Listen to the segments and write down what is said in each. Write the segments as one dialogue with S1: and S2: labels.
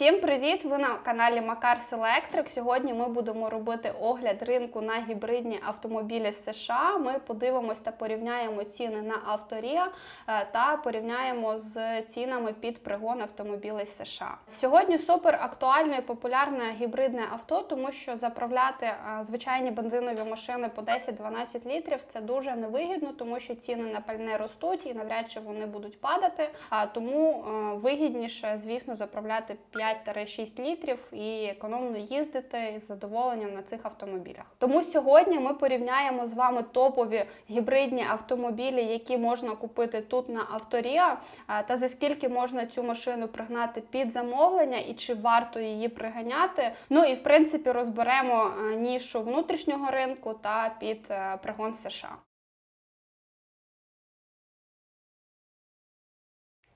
S1: Всім привіт! Ви на каналі Макарс Electric. Сьогодні ми будемо робити огляд ринку на гібридні автомобілі з США. Ми подивимось та порівняємо ціни на авторія е, та порівняємо з цінами під пригон автомобілів з США. Сьогодні супер актуальне і популярне гібридне авто, тому що заправляти е, звичайні бензинові машини по 10-12 літрів це дуже невигідно, тому що ціни на пальне ростуть і навряд чи вони будуть падати. А тому е, вигідніше, звісно, заправляти 5-6 літрів і економно їздити з задоволенням на цих автомобілях. Тому сьогодні ми порівняємо з вами топові гібридні автомобілі, які можна купити тут на Авторія, та за скільки можна цю машину пригнати під замовлення і чи варто її приганяти. Ну і в принципі розберемо нішу внутрішнього ринку та під е, пригон США.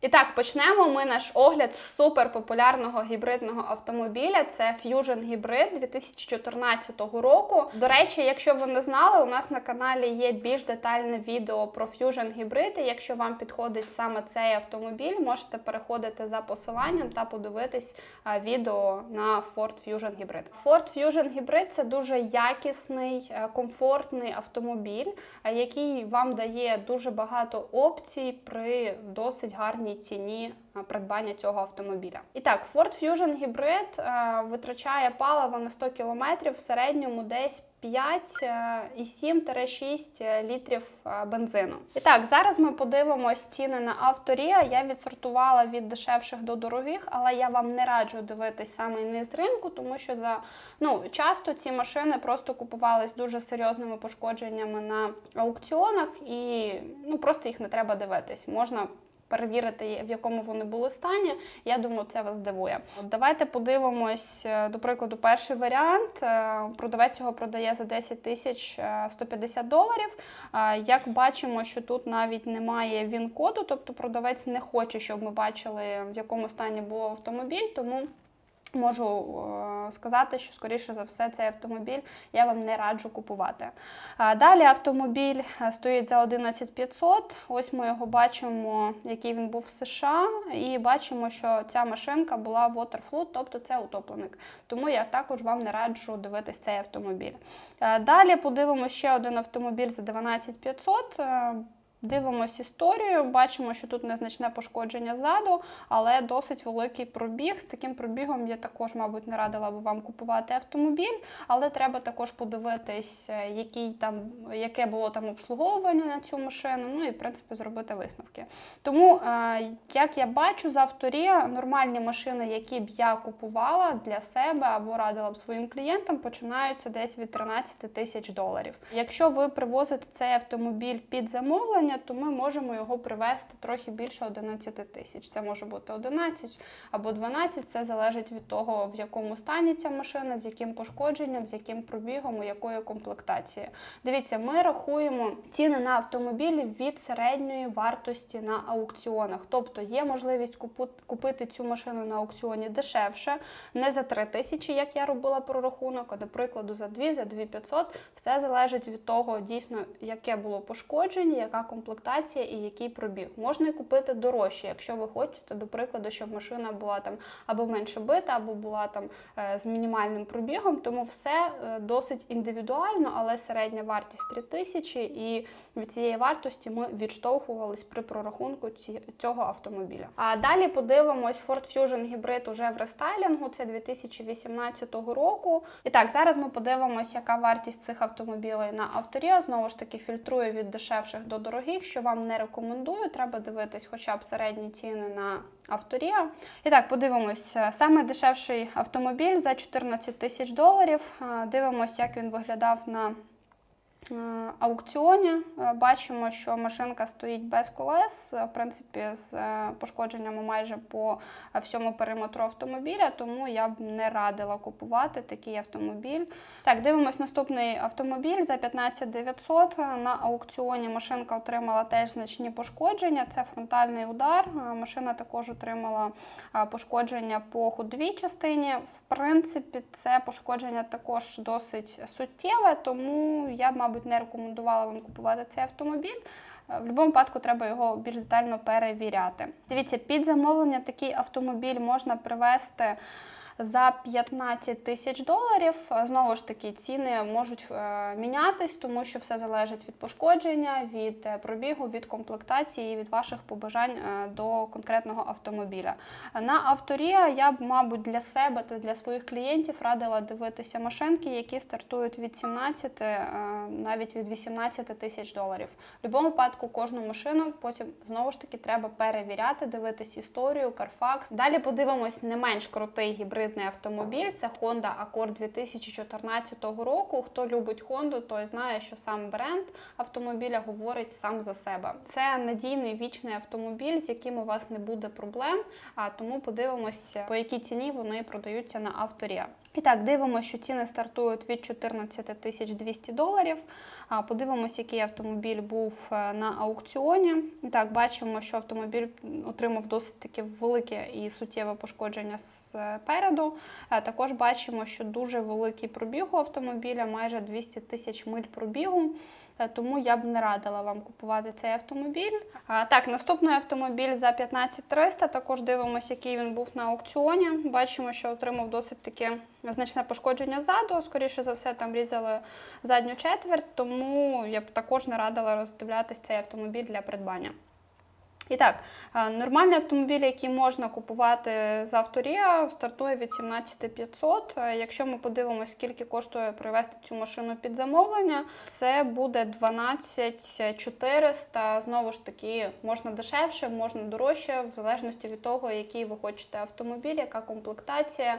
S1: І так, почнемо ми наш огляд з суперпопулярного гібридного автомобіля. Це Fusion Hybrid 2014 року. До речі, якщо ви не знали, у нас на каналі є більш детальне відео про Fusion Hybrid. І Якщо вам підходить саме цей автомобіль, можете переходити за посиланням та подивитись відео на Ford Fusion Hybrid. Ford Fusion Hybrid це дуже якісний, е, комфортний автомобіль, е, який вам дає дуже багато опцій при досить гарній ціні придбання цього автомобіля. І так, Ford Fusion Hybrid е, витрачає паливо на 100 км в середньому десь 5,7-6 літрів е, бензину. І так, зараз ми подивимось ціни на авторія. Я відсортувала від дешевших до дорогих, але я вам не раджу дивитись саме низ ринку, тому що за ну часто ці машини просто купувались дуже серйозними пошкодженнями на аукціонах, і ну просто їх не треба дивитись. Можна перевірити, в якому вони були стані. Я думаю, це вас здивує. Давайте подивимось, е, до прикладу, перший варіант. Е, Продавець його продає за 10 тисяч е, 150 доларів. Е, Як бачимо, що тут навіть немає він-коду, тобто продавець не хоче, щоб ми бачили, в якому стані був автомобіль, тому. Можу е, сказати, що скоріше за все цей автомобіль я вам не раджу купувати. Далі автомобіль е, стоїть за 11500. Ось ми його бачимо, який він був в США, і бачимо, що ця машинка була waterflood, тобто це утопленик. Тому я також вам не раджу дивитись цей автомобіль. Е, Далі подивимося ще один автомобіль за 12500. Дивимось історію, бачимо, що тут незначне пошкодження ззаду, але досить великий пробіг. З таким пробігом я також, мабуть, не радила би вам купувати автомобіль, але треба також подивитись, е, який там, яке було там обслуговування на цю машину, ну і в принципі зробити висновки. Тому, е, як я бачу, з авторія нормальні машини, які б я купувала для себе або радила б своїм клієнтам, починаються десь від 13 тисяч доларів. Якщо ви привозите цей автомобіль під замовлення, то ми можемо його привезти трохи більше 11 тисяч. Це може бути 11 або 12, це залежить від того, в якому стані ця машина, з яким пошкодженням, з яким пробігом, і якою комплектацією. Дивіться, ми рахуємо ціни на автомобілі від середньої вартості на аукціонах. Тобто є можливість купити цю машину на аукціоні дешевше, не за 3 тисячі, як я робила прорахунок, а до прикладу за 2, за 2500. Все залежить від того, дійсно, яке було пошкодження, яка комплектація комплектація і який пробіг. Можна і купити дорожче, якщо ви хочете, до прикладу, щоб машина була там або менше бита, або була там е, з мінімальним пробігом. Тому все е, досить індивідуально, але середня вартість 3 тисячі, і від цієї вартості ми відштовхувались при прорахунку цього автомобіля. А далі подивимось Ford Fusion Hybrid уже в рестайлінгу. Це 2018 року. І так, зараз ми подивимось, яка вартість цих автомобілів на авторія. Знову ж таки, фільтрую від дешевших до дорогих, що вам не рекомендую. Треба дивитись хоча б середні ціни на авторія. І так, подивимось. Саме дешевший автомобіль за 14 тисяч доларів. Дивимось, як він виглядав на аукціоні. Бачимо, що машинка стоїть без колес, в принципі, з пошкодженнями майже по всьому периметру автомобіля, тому я б не радила купувати такий автомобіль. Так, дивимось наступний автомобіль за 15 900. На аукціоні машинка отримала теж значні пошкодження. Це фронтальний удар. Машина також отримала пошкодження по ходовій частині. В принципі, це пошкодження також досить суттєве, тому я, мабуть, мабуть, не рекомендувала вам купувати цей автомобіль. в будь-якому випадку треба його більш детально перевіряти. Дивіться, під замовлення такий автомобіль можна привезти за 15 тисяч доларів. Знову ж таки, ціни можуть е, мінятись, тому що все залежить від пошкодження, від е, пробігу, від комплектації, від ваших побажань е, до конкретного автомобіля. На авторія я б, мабуть, для себе та для своїх клієнтів радила дивитися машинки, які стартують від 17, е, навіть від 18 тисяч доларів. В будь-якому випадку кожну машину потім знову ж таки треба перевіряти, дивитись історію, Carfax. Далі подивимось не менш крутий гібридний автомобіль. Це Honda Accord 2014 року. Хто любить Honda, той знає, що сам бренд автомобіля говорить сам за себе. Це надійний вічний автомобіль, з яким у вас не буде проблем. А тому подивимося, по якій ціні вони продаються на авторія. І так, дивимося, що ціни стартують від 14 тисяч 200 доларів. Подивимось, який автомобіль був е, на аукціоні. Так, бачимо, що автомобіль отримав досить таке велике і суттєве пошкодження спереду. Е, Також бачимо, що дуже великий пробіг у автомобіля, майже 200 тисяч миль пробігу. Е, Тому я б не радила вам купувати цей автомобіль. А, Так, наступний автомобіль за 15300. Також дивимося, який він був на аукціоні. Бачимо, що отримав досить таке значне пошкодження ззаду. Скоріше за все, там різали задню четверть, тому я б також не радила роздивлятися цей автомобіль для придбання. І так, е, нормальний автомобіль, який можна купувати з авторія, стартує від 17500. Е, Якщо ми подивимося, скільки коштує привезти цю машину під замовлення, це буде 12400. Знову ж таки, можна дешевше, можна дорожче, в залежності від того, який ви хочете автомобіль, яка комплектація,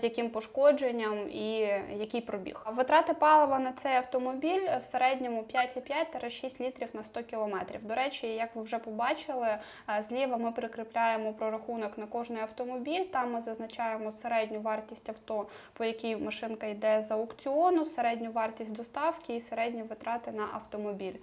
S1: з яким пошкодженням і який пробіг. Витрати палива на цей автомобіль в середньому 5,5-6 літрів на 100 кілометрів. До речі, як ви вже побачили, е, зліва ми прикріпляємо прорахунок на кожний автомобіль. Там ми зазначаємо середню вартість авто, по якій машинка йде з аукціону, середню вартість доставки і середні витрати на автомобіль.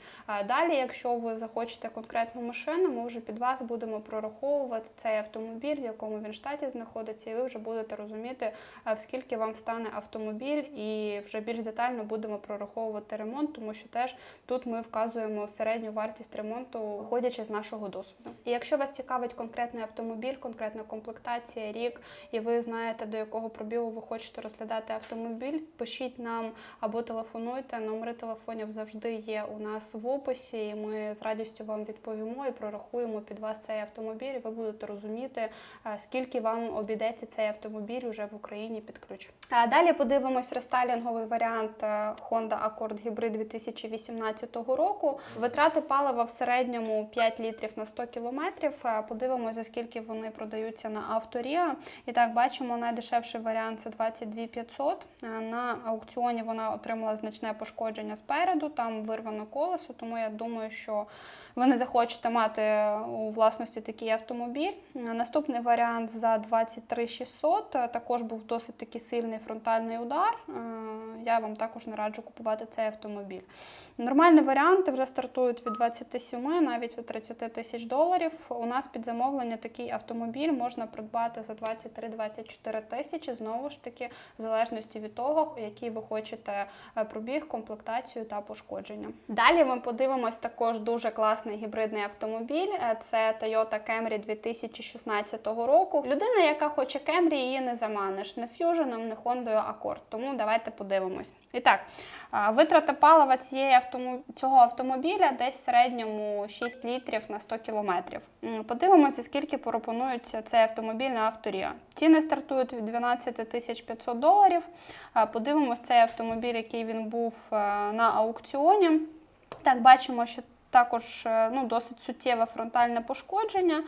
S1: Далі, якщо ви захочете конкретну машину, ми вже під вас будемо прораховувати цей автомобіль, в якому він штаті знаходиться, і ви вже будете розуміти, е, в скільки вам стане автомобіль, і вже більш детально будемо прораховувати ремонт, тому що теж тут ми вказуємо середню вартість ремонту, виходячи з нашого досвіду. І якщо вас цікавить конкретний автомобіль, конкретна комплектація, рік, і ви знаєте, до якого пробігу ви хочете розглядати автомобіль, пишіть нам або телефонуйте. Номери телефонів завжди є у нас в описі, і ми з радістю вам відповімо і прорахуємо під вас цей автомобіль. і Ви будете розуміти, е, скільки вам обійдеться цей автомобіль уже в Україні під ключ. Далі подивимось рестайлінговий варіант е, Honda Accord Hybrid 2018 року. Витрати палива в середньому 5 літрів на 100 кілометрів. Е, Подивимося, скільки вони продаються на авторія. І так, бачимо, найдешевший варіант це 22 500. Е, На аукціоні вона отримала значне пошкодження спереду, там вирвано колесо, тому я думаю, що ви не захочете мати у власності такий автомобіль. Е, Наступний варіант за 23 600. Е, Також був досить такий сильний фронтальний удар. Е, Я вам також не раджу купувати цей автомобіль. Нормальні варіанти вже стартують від 27, навіть від 30 тисяч доларів. У нас під замовлення такий автомобіль можна придбати за 23-24 тисячі. Знову ж таки, в залежності від того, який ви хочете е, пробіг, комплектацію та пошкодження. Далі ми подивимось також дуже класний гібридний автомобіль. Е, Це Toyota Camry 2016 року. Людина, яка хоче Camry, її не заманиш не Fusion, не Honda Accord. Тому давайте подивимось. І так, е, витрата палива цієї автому... цього автомобіля десь в середньому 6 літрів на 100 кілометрів. Подивимося, скільки пропонують цей автомобіль на авторія. Ціни стартують від 12 тисяч 500 доларів. Подивимося цей автомобіль, який він був е, на аукціоні. Так, бачимо, що також е, ну, досить суттєве фронтальне пошкодження.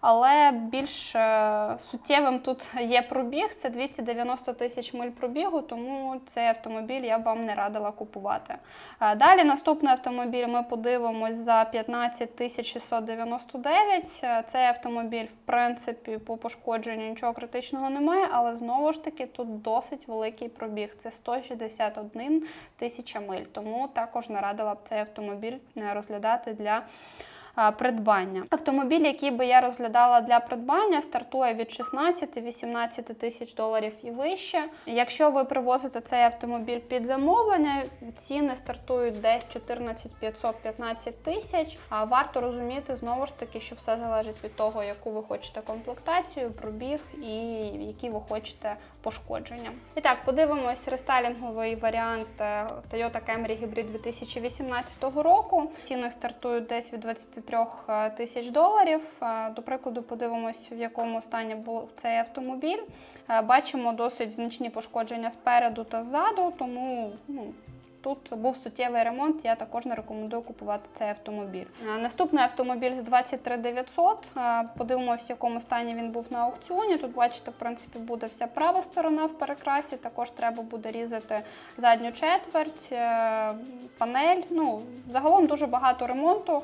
S1: Але більш е, суттєвим тут є пробіг, це 290 тисяч миль пробігу, тому цей автомобіль я б вам не радила купувати. Е, Далі наступний автомобіль ми подивимось за 15 тисяч 699. Е, Цей автомобіль, в принципі, по пошкодженню нічого критичного немає, але знову ж таки тут досить великий пробіг. Це 161 тисяча миль. Тому також не радила б цей автомобіль розглядати для придбання. Автомобіль, який би я розглядала для придбання, стартує від 16-18 тисяч доларів і вище. Якщо ви привозите цей автомобіль під замовлення, ціни стартують десь 14 500 15 тисяч. А варто розуміти знову ж таки, що все залежить від того, яку ви хочете комплектацію, пробіг і які ви хочете пошкодження. І так, подивимось рестайлінговий варіант е, Toyota Camry Hybrid 2018 року. Ціни стартують десь від 23 тисяч доларів. Е, До прикладу, подивимось, в якому стані був цей автомобіль. Е, Бачимо досить значні пошкодження спереду та ззаду, тому ну, Тут був суттєвий ремонт, я також не рекомендую купувати цей автомобіль. Е, Наступний автомобіль з 23900. Е, Подивимося, в якому стані він був на аукціоні. Тут, бачите, в принципі, буде вся права сторона в перекрасі. Також треба буде різати задню четверть, е, панель. Ну, загалом дуже багато ремонту.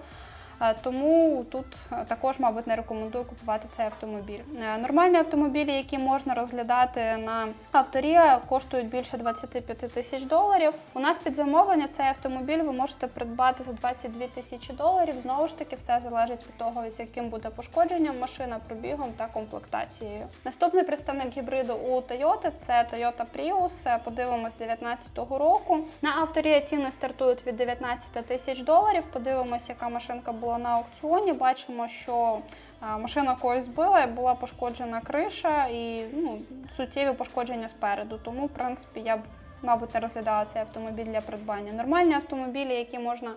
S1: Е, Тому тут е, також, мабуть, не рекомендую купувати цей автомобіль. Е, Нормальні автомобілі, які можна розглядати на авторія, коштують більше 25 тисяч доларів. У нас під замовлення цей автомобіль ви можете придбати за 22 тисячі доларів. Знову ж таки, все залежить від того, з яким буде пошкодженням машина, пробігом та комплектацією. Наступний представник гібриду у Toyota – це Toyota Prius. Подивимось 2019 року. На авторія ціни стартують від 19 тисяч доларів. Подивимось, яка машинка була на аукціоні. Бачимо, що Машина когось збила, була пошкоджена криша і ну, суттєві пошкодження спереду. Тому, в принципі, я б, мабуть, не розглядала цей автомобіль для придбання. Нормальні автомобілі, які можна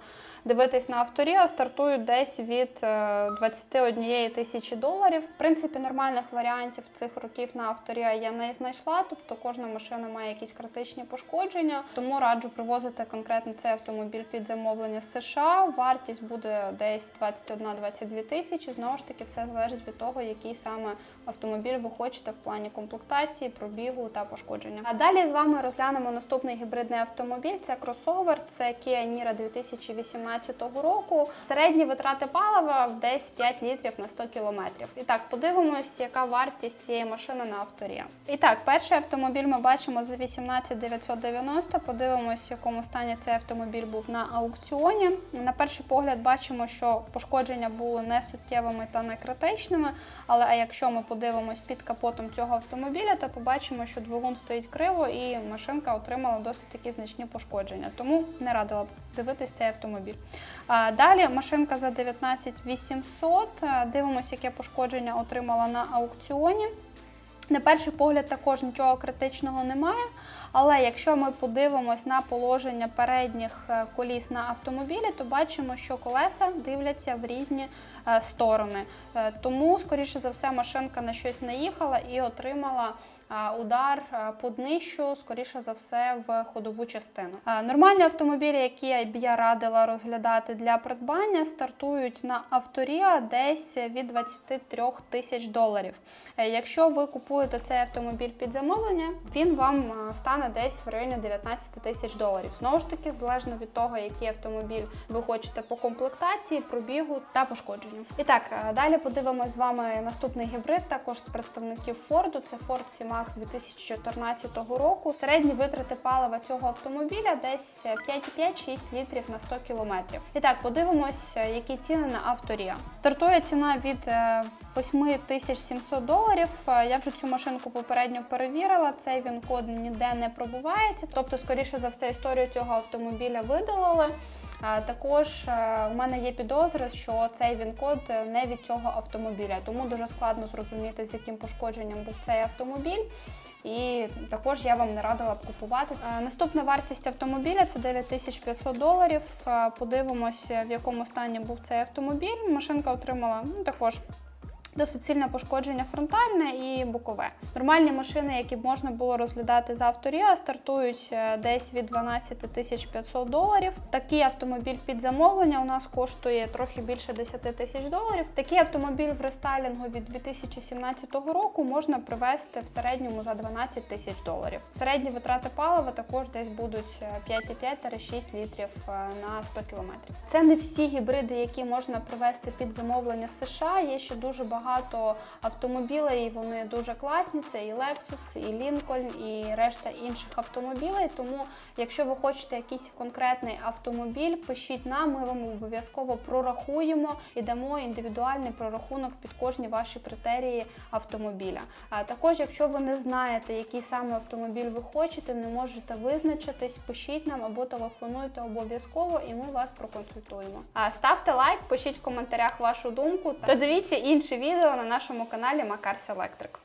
S1: дивитись на авторія, стартують десь від е, 21 тисячі доларів. В принципі, нормальних варіантів цих років на авторія я не знайшла. Тобто кожна машина має якісь критичні пошкодження. Тому раджу привозити конкретно цей автомобіль під замовлення з США. Вартість буде десь 21-22 тисячі. Знову ж таки, все залежить від того, який саме автомобіль ви хочете в плані комплектації, пробігу та пошкодження. А далі з вами розглянемо наступний гібридний автомобіль. Це кросовер, це Kia Niro 2018 року. Середні витрати палива десь 5 літрів на 100 кілометрів. І так, подивимось, яка вартість цієї машини на авторі. І так, перший автомобіль ми бачимо за 18 990. Подивимось, в якому стані цей автомобіль був на аукціоні. На перший погляд бачимо, що пошкодження були не суттєвими та не критичними. Але якщо ми подивимось під капотом цього автомобіля, то побачимо, що двигун стоїть криво і машинка отримала досить такі значні пошкодження. Тому не радила б дивитись цей автомобіль. Далі машинка за 19 800. Дивимося, яке пошкодження отримала на аукціоні. На перший погляд також нічого критичного немає, але якщо ми подивимось на положення передніх е, коліс на автомобілі, то бачимо, що колеса дивляться в різні е, сторони. Е, Тому, скоріше за все, машинка на щось наїхала і отримала удар по днищу, скоріше за все, в ходову частину. Нормальні автомобілі, які я б я радила розглядати для придбання, стартують на авторія десь від 23 тисяч доларів. Е, Якщо ви купуєте цей автомобіль під замовлення, він вам стане десь в районі 19 тисяч доларів. Знову ж таки, залежно від того, який автомобіль ви хочете по комплектації, пробігу та пошкодженню. І так, е, далі подивимось з вами наступний гібрид, також з представників Форду. Це Ford C-Max 2014 року. Середні витрати палива цього автомобіля десь 5,5-6 літрів на 100 кілометрів. І так, подивимось, е, які ціни на авторія. Стартує ціна від е, 8700 доларів. Е, Я вже цю машинку попередньо перевірила. Цей він код ніде не пробувається. Тобто, скоріше за все, історію цього автомобіля видалили. Е, Також у мене є підозри, що цей він-код е, не від цього автомобіля, тому дуже складно зрозуміти, з яким пошкодженням був цей автомобіль. І також я вам не радила б купувати. Е, Наступна вартість автомобіля це 9500 доларів. Подивимося, Подивимось, в якому стані був цей автомобіль. Машинка отримала ну, також Досить сильне пошкодження фронтальне і бокове. Нормальні машини, які б можна було розглядати з авторія, стартують е, десь від 12 тисяч 500 доларів. Такий автомобіль під замовлення у нас коштує трохи більше 10 тисяч доларів. Такий автомобіль в рестайлінгу від 2017 року можна привезти в середньому за 12 тисяч доларів. Середні витрати палива також десь будуть е, 5,5-6 літрів е, на 100 кілометрів. Це не всі гібриди, які можна привезти під замовлення з США. Є ще дуже багато багато автомобілей, вони дуже класні. Це і Lexus, і Lincoln, і решта інших автомобілей. Тому, якщо ви хочете якийсь конкретний автомобіль, пишіть нам, ми вам обов'язково прорахуємо і дамо індивідуальний прорахунок під кожні ваші критерії автомобіля. А також, якщо ви не знаєте, який саме автомобіль ви хочете, не можете визначитись, пишіть нам або телефонуйте обов'язково, і ми вас проконсультуємо. А ставте лайк, пишіть в коментарях вашу думку та дивіться інші відео на нашому каналі Макарс Електрик.